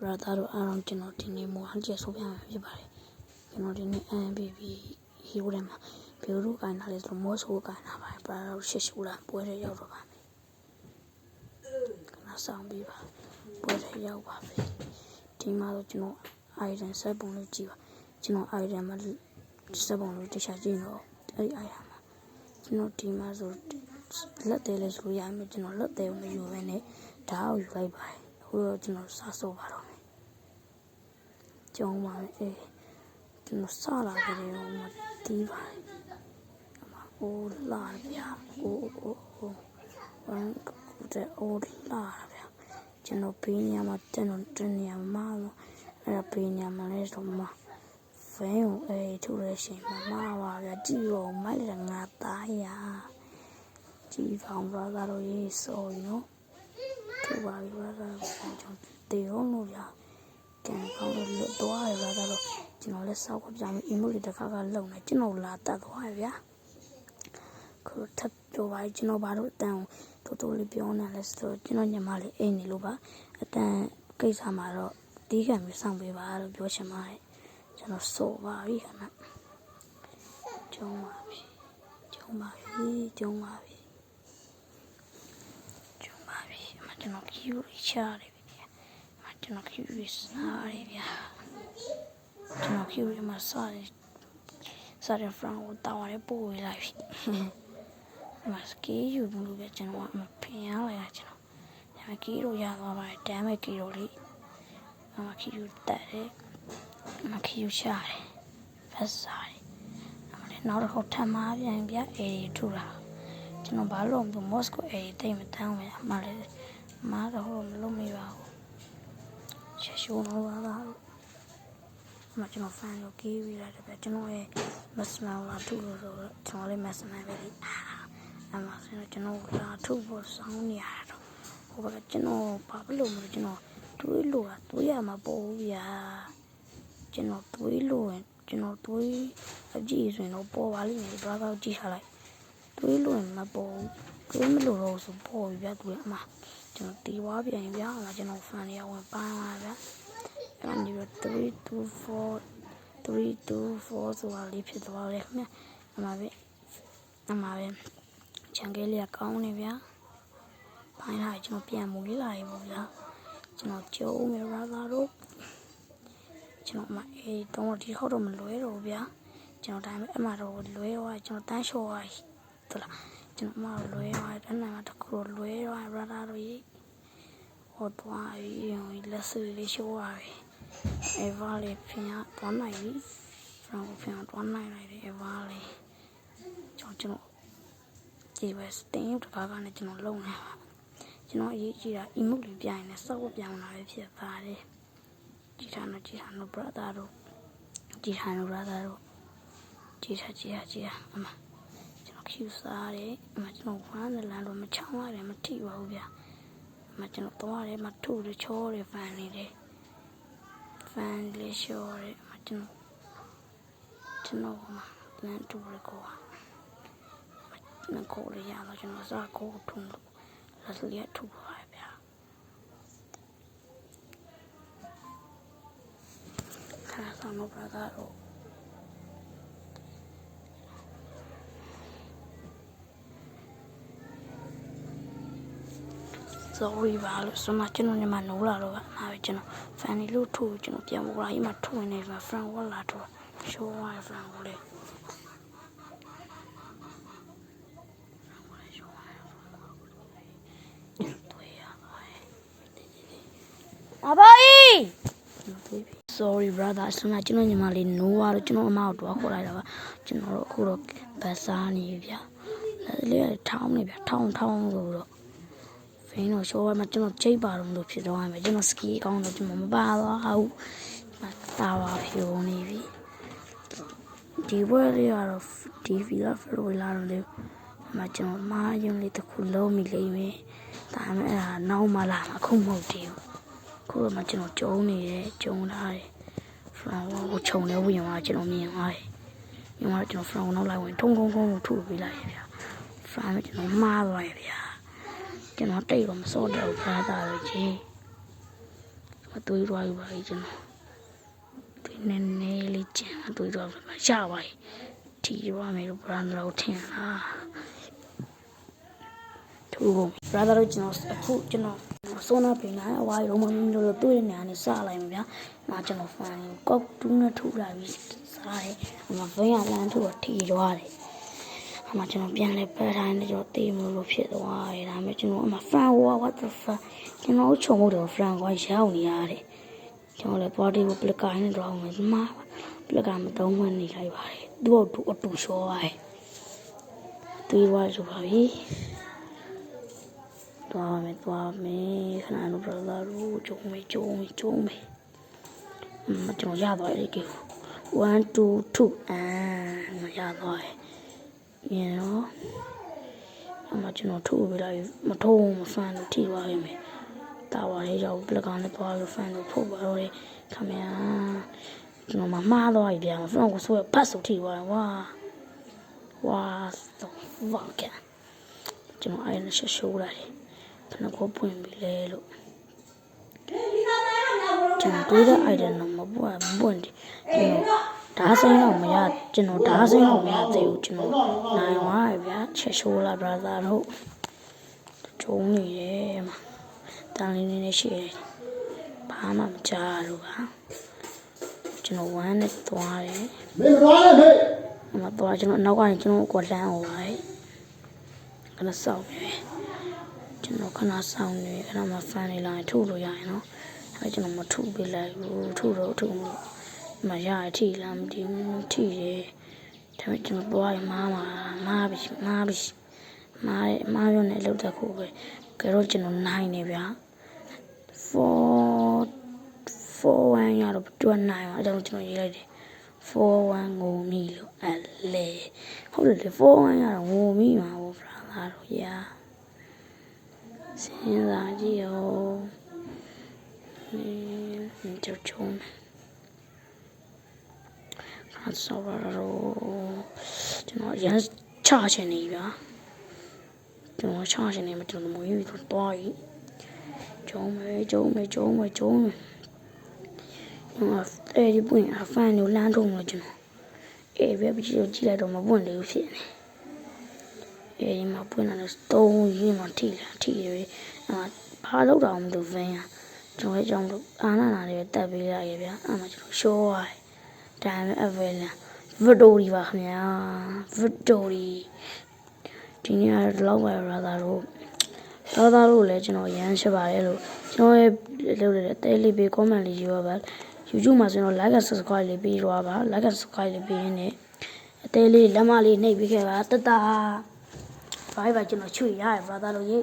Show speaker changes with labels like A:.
A: brother တို့အားလုံးကျွန်တော်ဒီနေ့မိုးဟန်ကျဆိုပြမှာဖြစ်ပါတယ်ကျွန်တော်ဒီနေ့ MPP hero ထဲမှာဘယ်လိုကိုင်တာလဲဆိုတော့မောဆိုကိုင်တာပါတယ် brother တို့ရှစ်ရှူလာပွဲထဲရောက်တော့ပါမယ်ခဏဆောင်ပြီးပါပွဲထဲရောက်ပါပြီဒီမှာတော့ကျွန်တော် item စက်ပုံလေးကြည့်ပါကျွန်တော် item မှာစက်ပုံလေးတခြားကြည့်တော့အဲ့ဒီ item မှာကျွန်တော်ဒီမှာဆိုလက်သေးလဲဆိုလို့ရမယ်ကျွန်တော်လက်သေးကိုမယူဘဲနဲ့ဓာတ်ကိုယူလိုက်ပါတယ်အခုတော့ကျွန်တော်စားဆိုပါတော့ မယ်ကျုံပါမယ်အေးကျွန်တော်စားလာကြတယ်ဟိုမှာတီးပါတယ်အမအိုးလာဗျာအိုးအိုးအိုးဝမ်ကူတဲ့အိုးလာဗျာကျွန်တော်ဘေးညမှာကျွန်တော်တနေရာမှာလို့အဲ့ဒါဘေးညမှာလဲဆိုမှဖင်းကိုအေးထုတ်ရရှင်မမပါဗျာကြည့်ရောမိုက်ရငါသားရကြည့်ပေါင်းပါတော့ရေးဆိုနော်သူပါပြီပါတော့ကျွန်တော်တေအောင်လို့ဗျာ ကံကောင်းလို့လွတ်သွားရပါတော့ကျွန်တော်လည်းစောက်ကြမယ်အင်မိုလေးတစ်ခါကလုံနေကျွန်တော်လာတတ်သွားရဗျာခုထပ်ပြောပါကျွန်တော်ဘာလို့အတန်တိုးတိုးလေးပြောနေလဲဆိုတော့ကျွန်တော်ညီမလေးအိမ်နေလို့ပါအတန်ကိစ္စမှာတော့တီးခံပြီးစောင့်ပေးပါလို့ပြောချင်ပါတယ်ကျွန်တော်စောပါပြီခဏကျုံပါပြီကျုံပါပြီကျုံပါပြီကျုံပါပြီအမကျွန်တော်ကြည့်လို့ချရတယ်ဗျာအမ ကျွန်တော်ကြည့်လို့စားရတယ်ဗျာကျွန်တော်ကြည့်လို့မစားရစားရဖရန်ကိုတောင်းရပို့ဝေးလိုက်ပြီအမစကီးယူလို့ပဲကျွန်တော်အမဖင်ရလိုက်တာကျွန်တော်ဒါပေမဲ့ကီးလို့ရသွားပါတယ်ဒမ်းမဲ့ကီးလို့လေအမကီးယူတက်တယ်အမကီးယူချတယ်ဖက်စားတယ်အမလည်းနောက်တစ်ခေါက်ထပ်မပြန်ပြအေးထူတာကျွန်တော်ဘာလို့မမော့စကိုအေးတိတ်မတန်းဘူးအမလည်းမတော့ဟိုမလုပ်မိပါဘူး ချက်ရှိုးတော့ပါလားအမကျွန်တော်ဖန်လို့ကီးပြီးရတယ်ဗျကျွန်တော်ရဲ့မစမလာထူလို့ဆိုတော့ကျွန်တော်လည်းမစမပဲလေအမဆိုတော့ကျွန်တော်လာထူဖို့စောင်းနေရတော့ဟိုဘကကျွန်တော်ဘာလို့မလို့ကျွန်တော်တွေးလို့อ่ะတွေးရမှာပေါ့ဗျာကျွန်တော်တွေးလို့ရင်ကျွန်တော်တွေးအကြည့်ဆိုရင်တော့ပေါ်ပါလိမ့်မယ်ဘာကောက်ကြည့်ထားလိုက်တွေးလို့ရင်မပေါ် တွေးမလို့တော့ဆိုပေါ်ပြီဗျာတွေးအမကျွန်တော်တီးွားပြန်ဗျာအမကျွန်တော်ဖန်ရဝင်ပန်းလာဗျာအဲ့ဒီတော့3 2 4 3 2 4ဆိုတာလေးဖြစ်သွားတယ်ခင်ဗျအမပဲအမပဲချန်ကလေးကကောင်းနေဗျာဖိုင်းလာကျွန်တော်ပြန်မူလေးလာရေပေါ့ဗျာကျွန်တော်ကြုံမယ်ရာသာတို့ကျွန်တော်အမအေးတော့ဒီခေါက်တော့မလွဲတော့ဘူးဗျာကျွန်တော်ဒါပေမဲ့အမတော့လွဲသွားကျွန်တော်တန်းလျှော့သွားသလား ကျွန်တော်အမတော့လွဲသွားတယ်အဲ့နာတခုတော့လွဲသွားရာသာတို့ရေဟောသွားပြီလက်စလေးလျှော့သွားပြီအေဗာလေးဖင်ရသွားနိုင်ပြီဖရန်ကိုဖင်ရသွားနိုင်လိုက်တယ်အေဗာလေးကျွန်တော်ကျွန်တော်ဒီပဲစတင်ရုပ်တကားကနေကျွန်တော်လုံနေပါကျွန်တော်အရေးကြီးတာ emote လေးပြရင်လည်းစောက်ပြောင်းလာပဲဖြစ်ပါတယ်ကြည်ထာနော်ကြည်ထာနော် brother တို့ကြည်ထာနော် brother တို့ကြည်ထာကြည်ထာကြည်ထာအမ ကျွန်တော် cue စားတယ်အမကျွန်တော်ဝမ်းလန်းတော့မချောင်းရတယ်မထိပါဘူးဗျာအမကျွန်တော်သွားတယ်မထုတယ်ချောတယ်ဖန်နေတယ်ဖန်လေးလျှော်တယ်အမကျွန်တော်ကျွန်တော်မှာလမ်းတူရကောနကိုရရတော့ကျွန်တော်စားကိုထုံလို့လက်စလျက်ထုပါဗျာခါဆောင်တော့ဘာသာတော့ ဆိုရီပါလို့ဆိုမှကျွန်တော်ညီမနိုးလာတော့ကနားပဲကျွန်တော်ဖန်နီလို့ထိုးကျွန်တော်ပြန်ပေါ်လာကြီးမှထိုးဝင်နေမှာဖရန်ဝက်လာထိုးရှိုးဝိုင်းဖရန်ကိုလေ
B: အဘောကြီး
A: sorry brother ဆန္ဒကျွန်တော်ညီမလေး no ရတော့ကျွန်တော်အမကိုတွားခေါ်လိုက်တာပါကျွန်တော်တို့အခုတော့ဗတ်စားနေပြီဗျလက်လေးထောင်းနေဗျထောင်းထောင်းဆိုတော့ ဖင်းတော့ show မှာကျွန်တော်ချိတ်ပါတော့လို့ဖြစ်သွားမယ်ကျွန်တော် ski အကောင်းတော့ကျွန်တော်မပါသွားဘူးတာပါဖြိုးနေပြီဒီဘက်လေးကတော့ဒီဗီလာဖရိုလာတော့လေအမကျွန်တော်မားယုံလေးတစ်ခုလုံးမိလိမ့်မယ်ဒါပေမဲ့အဲ့ဒါနောက်မှလာမှာအခုမဟုတ်သေးဘူးခုမှကျွန်တော်ကြုံနေတယ်ကြုံလာတယ်ဖရန်ကိုခြုံလဲဝင်သွားကျွန်တော်မြင်သွားတယ်မြင်သွားကျွန်တော်ဖရန်ကိုနောက်လိုက်ဝင်ထုံထုံထုံထုပေးလိုက်ရဗျာဖရန်ကကျွန်တော်မှားသွားရဗျာ ကျွန်တော်တိတ်တော့မစောတော့ဘူးဖားတာလို့ကြီးအသွေးသွားယူပါပြီကျွန်တော်ဒီနည်းနည်းလေးကျန်အသွေးသွားပြီရပါပြီထီရွာမယ်လို့ brand လို့ထင်လားသူ့ဘုံ brother တို့ကျွန်တော်အခုကျွန်တော်ဆိုနာပင်လာအဝါရုံမမင်းတို့လို့တွေ့တဲ့နေရာနဲ့စလိုက်မှာဗျာ။ငါကျွန်တော်ဖန်ကောက်တူးနဲ့ထူလာပြီးစားတယ်။ဟိုမှာဘင်းရလန်းထူတော့ထီရွာတယ်။ အမကျွန်တော်ပြန်လဲပက်တိုင်းနဲ့ကျွန်တော်တေးမလို့ဖြစ်သွားတယ်။ဒါပေမဲ့ကျွန်တော်အမ fan war what the fuck ကျွန်တော်ချုံဖို့တော့ fan ကရောက်နေရတယ်။ကျွန်တော်လည်း body ကို plug ကိုင်းနေတော့မှမ plug ကမတုံးမနေလိုက်ပါတယ်။သူ့ကိုအတူရှောပါတယ်။တွေးသွားလို့ပါပြီ။သွားမယ်သွားမယ်ခဏလို့ brother တို့ကျုံမေကျုံမေကျုံမေအမကျွန်တော်ရသွားတယ်ကေ1 2 2အာမရသွားတယ် ညရောအမကျွန်တော်ထုတ်ပေးလိုက်မထုံးမဖန်လို့ထိသွားခဲ့မယ်တာဝါလေးရောက်ပလကန်နဲ့သွားလို့ဖန်လို့ဖုတ်ပါတော့တယ်ခမရကျွန်တော်မမှားသွားပြီဗျာဖန်ကိုဆိုရဖတ်ဆိုထိသွားတယ်ဝါဝါတော့ဝါကကျွန်တော်အဲ့ဒါရှရှိုးလိုက်တယ်ခဏကိုပွင့်ပြီလေလို့ကျွန်တော်တွေးတဲ့ item တော့မပွင့်မပွင့်တယ်ကျွန်တော် ဓာတ်စင်းတော့မရကျွန်တော်ဓာတ်စင်းတော့မရသေးဘူးကျွန်တော်နိုင်သွားပြီဗျာချက်ရှိုးလာ brother တို့ကျုံနေတယ်မှာတန်လေးနေနေရှိတယ်ဘာမှမကြားလို့ပါကျွန်တော်ဝမ်းနဲ့သွားတယ်
C: မင်းသွားလေ
A: မေးမသွားကျွန်တော်နောက်ကနေကျွန်တော်ကိုလမ်းအောင်ပါခဏစောင့်နေကျွန်တော်ခဏစောင့်နေအဲ့တော့မှဖန်နေလာထုတ်လို့ရရင်နော်အဲ့ကျွန်တော်မထုတ်ပေးလိုက်ဘူးထုတ်တော့ထုတ်လို့ မရအထိလားမသိဘူးထိတယ်ဒါပေမဲ့ကျွန်တော်သွားရင်မားမှာမားပြီမားပြီမားရဲ့မားရုံနဲ့လောက်တဲ့ခုပဲကြတော့ကျွန်တော်နိုင်နေဗျာ4 4 1ရတော့တွန်းနိုင်ပါအဲ့တော့ကျွန်တော်ရေးလိုက်တယ်41ငုံမီလို့အလေဟုတ်တယ်လေ41ရတော့ငုံမီမှာဗောဖရာသားတို့ရာစဉ်းစားကြည့်ရောဒီ ကျချုံခါဆောရတော့ကျွန်တော်ရမ်းချချင်နေဗျာကျွန်တော်ချချင်နေမှကျွန်တော်မွေးပြီးတော့တွားကြီးကျုံမဲကျုံမဲကျုံမဲကျုံမဲအဲ့ဒီပွင့်အဖန်ကိုလမ်းထုံလို့ကျွန်တော်အေးပဲပြီးတော့ကြည့်လိုက်တော့မပွင့်သေးဘူးဖြစ်နေအေးမှာပွင့်လာတော့တုံးရင်းမှထိလာထိရယ်အမဘာလို့တော့မလို့ဗင်းရကျွန်တော်ရဲ့ကြောင့်လို့အာနာနာလေးပဲတက်ပေးလိုက်ရဗျာအမကျွန်တော်ရှိုးရတယ် ဒါပေမဲ့အဗယ်လန်ဗီတိုရီပါခင်ဗျာဗီတိုရီဒီနေ့ကတော့ပဲရာသာတို့ရာသာတို့လည်းကျွန်တော်ရမ်းရှိပါတယ်လို့ကျွန်တော်ရဲ့လုပ်ရတဲ့အသေးလေးပေး comment လေးယူရပါ YouTube မှာဆိုတော့ like and subscribe လေးပေးတော့ပါ like and subscribe လေးပေးရင်းနဲ့အသေးလေးလက်မလေးနှိပ်ပေးခဲ့ပါတတ bye bye ကျွန်တော်ချွေရတယ် brother တို့ရေ